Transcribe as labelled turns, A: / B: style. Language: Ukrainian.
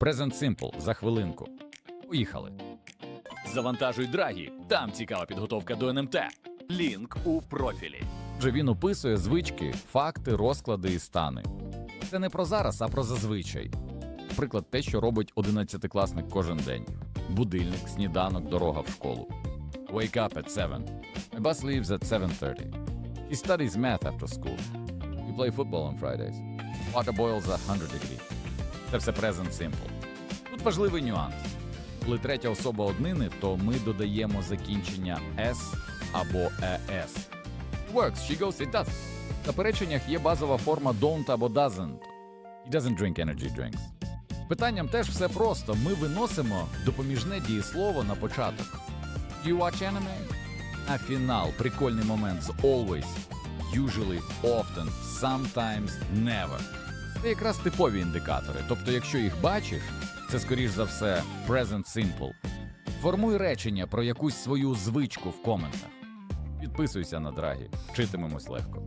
A: Present Simple за хвилинку. Поїхали.
B: Завантажуй драгі. Там цікава підготовка до НМТ. Лінк у профілі.
A: Вже він описує звички, факти, розклади і стани. Це не про зараз, а про зазвичай. Наприклад, те, що робить одинадцятикласник кожен день: будильник, сніданок, дорога в школу. Wake up at 7. My bus leaves at 7.30. He studies math after school. We play football on Fridays. Water boils at 100 degrees. Це все present simple. Тут важливий нюанс. Коли третя особа однини, то ми додаємо закінчення S або ES. Works, she goes, it does. В запереченнях є базова форма don't або doesn't. He doesn't drink energy drinks. Питанням теж все просто. Ми виносимо допоміжне дієслово на початок. Do you watch anime? А фінал прикольний момент з always, usually, often, sometimes, never. Це якраз типові індикатори. Тобто, якщо їх бачиш, це скоріш за все present simple. Формуй речення про якусь свою звичку в коментах. Підписуйся на драгі, вчитимемось легко.